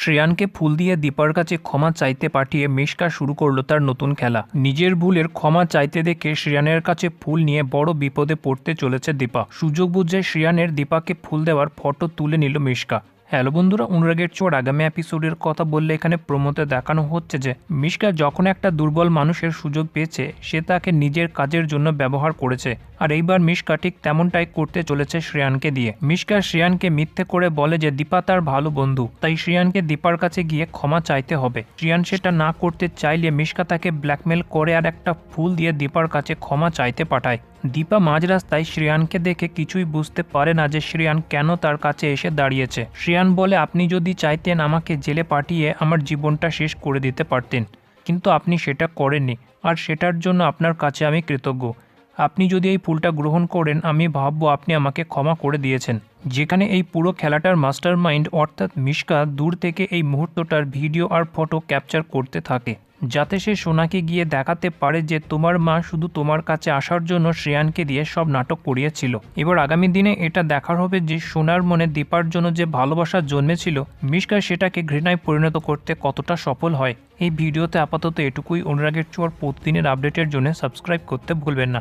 শ্রেয়ানকে ফুল দিয়ে দীপার কাছে ক্ষমা চাইতে পাঠিয়ে মিশকা শুরু করল তার নতুন খেলা। নিজের ভুলের ক্ষমা চাইতে দেখে শ্রেয়ানের কাছে ফুল নিয়ে বড় বিপদে পড়তে চলেছে দীপা। সুযোগ বুঝে শ্রেয়ানের দীপাকে ফুল দেওয়ার ফটো তুলে নিল মিশকা। হ্যালো বন্ধুরা, অনুরাগের চোর আগামী এপিসোডের কথা বললে এখানে প্রমোতে দেখানো হচ্ছে যে, মিশকা যখন একটা দুর্বল মানুষের সুযোগ পেয়েছে, সে তাকে নিজের কাজের জন্য ব্যবহার করেছে। আর এইবার মিশকা ঠিক তেমনটাই করতে চলেছে শ্রেয়ানকে দিয়ে। মিশকা শ্রেয়ানকে মিথ্যে করে বলে যে, দীপা তার ভালো বন্ধু। তাই শ্রেয়ানকে দীপার কাছে গিয়ে ক্ষমা চাইতে হবে। শ্রেয়ান সেটা না করতে চাইলে মিশকা তাকে ব্ল্যাকমেল করে আর একটা ফুল দিয়ে দীপার কাছে ক্ষমা চাইতে পাঠায়। দীপা মাঝ রাস্তায় শ্রেয়ানকে দেখে কিছুই বুঝতে পারে না যে শ্রেয়ান কেন তার কাছে এসে দাঁড়িয়েছে। শ্রেয়ান বলে, আপনি যদি চাইতেন আমাকে জেলে পাঠিয়ে আমার জীবনটা শেষ করে দিতে পারতেন, কিন্তু আপনি সেটা করেননি, আর সেটার জন্য আপনার কাছে আমি কৃতজ্ঞ। আপনি যদি এই ফুলটা গ্রহণ করেন, আমি ভাববো আপনি আমাকে ক্ষমা করে দিয়েছেন। যেখানে এই পুরো খেলাটার মাস্টার মাইন্ড অর্থাৎ মিশকা দূর থেকে এই মুহূর্তটার ভিডিও আর ফটো ক্যাপচার করতে থাকে, যাতে সে সোনাকে গিয়ে দেখাতে পারে যে তোমার মা শুধু তোমার কাছে আসার জন্য শ্রেয়ানকে দিয়ে সব নাটক করিয়েছিল। এবার আগামী দিনে এটা দেখার হবে যে সোনার মনে দীপার জন্য যে ভালোবাসা জন্মেছিল, মিশকা সেটাকে ঘৃণায় পরিণত করতে কতটা সফল হয়। এই ভিডিওতে আপাতত এটুকুই। অনুরাগের চোর প্রতিদিনের আপডেটের জন্য সাবস্ক্রাইব করতে ভুলবেন না।